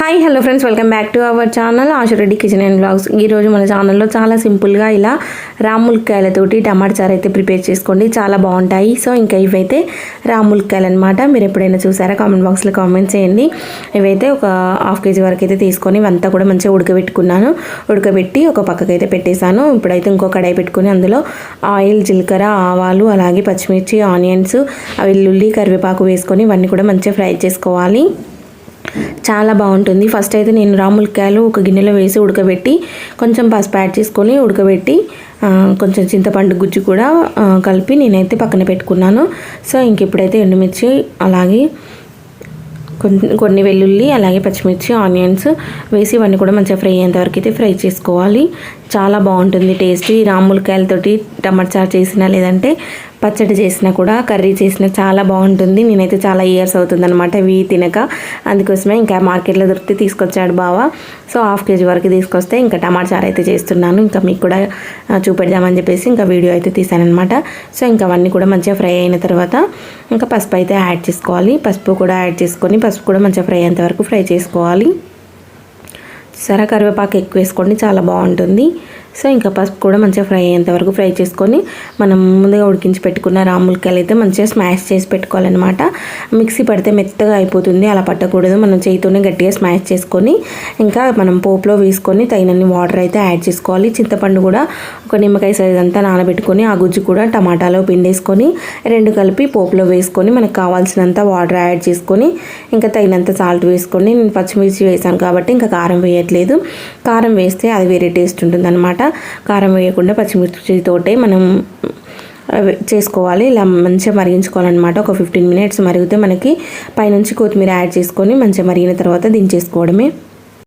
Hi hello friends welcome back to our channel Ashu Reddy kitchen and blogs ఈరోజు మన ఛానల్లో చాలా సింపుల్గా ఇలా రాములకాయలతోటి టమాటా చారు అయితే ప్రిపేర్ చేసుకోండి. చాలా బాగుంటాయి. సో ఇంకా ఇవైతే రాములకాయలు అనమాట మీరు ఎప్పుడైనా చూసారా? కామెంట్ బాక్స్లో కామెంట్ చేయండి. ఇవైతే ఒక హాఫ్ కేజీ వరకు అయితే తీసుకొని ఇవంతా కూడా మంచిగా ఉడకబెట్టుకున్నాను. ఉడకబెట్టి ఒక పక్కకి అయితే పెట్టేశాను. ఇప్పుడైతే ఇంకో కడాయి పెట్టుకొని అందులో ఆయిల్ జీలకర్ర ఆవాలు అలాగే పచ్చిమిర్చి ఆనియన్స్ వెల్లుల్లి కరివేపాకు వేసుకొని ఇవన్నీ కూడా మంచిగా ఫ్రై చేసుకోవాలి. చాలా బాగుంటుంది. ఫస్ట్ అయితే నేను రాములకాయలు ఒక గిన్నెలో వేసి ఉడకబెట్టి కొంచెం పసుపు యాడ్ చేసుకొని ఉడకబెట్టి కొంచెం చింతపండు గుజ్జు కూడా కలిపి నేనైతే పక్కన పెట్టుకున్నాను. సో ఇంక ఇప్పుడైతే ఎండుమిర్చి అలాగే కొన్ని కొన్ని వెల్లుల్లి అలాగే పచ్చిమిర్చి ఆనియన్స్ వేసి ఇవన్నీ కూడా మంచిగా ఫ్రై అయ్యేంతవరకు అయితే ఫ్రై చేసుకోవాలి. చాలా బాగుంటుంది టేస్ట్. ఈ రాములకాయలతోటి టమాటా చారు చేసినా లేదంటే పచ్చడి చేసినా కూడా కర్రీ చేసినా చాలా బాగుంటుంది. నేనైతే చాలా ఇయర్స్ అవుతుందనమాట ఇవి తినక. అందుకోసమే ఇంకా మార్కెట్లో దొరికితే తీసుకొచ్చాడు బావ. సో హాఫ్ కేజీ వరకు తీసుకొస్తే ఇంకా టమాటా చారు అయితే చేస్తున్నాను. ఇంకా మీకు కూడా చూపెడదామని చెప్పేసి ఇంకా వీడియో అయితే తీసానమాట సో ఇంకా అవన్నీ కూడా మంచిగా ఫ్రై అయిన తర్వాత ఇంకా పసుపు అయితే యాడ్ చేసుకోవాలి. పసుపు కూడా యాడ్ చేసుకొని పసుపు కూడా మంచిగా ఫ్రై అయ్యేంతవరకు ఫ్రై చేసుకోవాలి. సరే కరివేపాకు ఎక్కువ వేసుకోండి చాలా బాగుంటుంది. సో ఇంకా పసుపు కూడా మంచిగా ఫ్రై అయ్యేంతవరకు ఫ్రై చేసుకొని మనం ముందుగా ఉడికించి పెట్టుకున్న రాములకాయలు అయితే మంచిగా స్మాష్ చేసి పెట్టుకోవాలన్నమాట. మిక్సీ పడితే మెత్తగా అయిపోతుంది అలా పట్టకూడదు. మనం చేయితోనే గట్టిగా స్మాష్ చేసుకొని ఇంకా మనం పోపులో వేసుకొని తగినన్ని వాటర్ అయితే యాడ్ చేసుకోవాలి. చింతపండు కూడా ఒక నిమ్మకాయ సైజ్ అంతా నానబెట్టుకొని ఆ గుజ్జు కూడా టమాటాలో పిండేసుకొని రెండు కలిపి పోపులో వేసుకొని మనకు కావాల్సినంత వాటర్ యాడ్ చేసుకొని ఇంకా తగినంత సాల్ట్ వేసుకొని నేను పచ్చిమిర్చి వేసాను కాబట్టి ఇంకా కారం వేయట్లేదు. కారం వేస్తే అది వేరే టేస్ట్ ఉంటుందన్నమాట. కారం వేయకుండా పచ్చిమిర్చితోటే మనం చేసుకోవాలి. ఇలా మంచిగా మరిగించుకోవాలన్నమాట. ఒక ఫిఫ్టీన్ మినిట్స్ మరిగితే మనకి పైనుంచి కొత్తిమీర యాడ్ చేసుకొని మంచిగా మరిగిన తర్వాత దించేసుకోవడమే.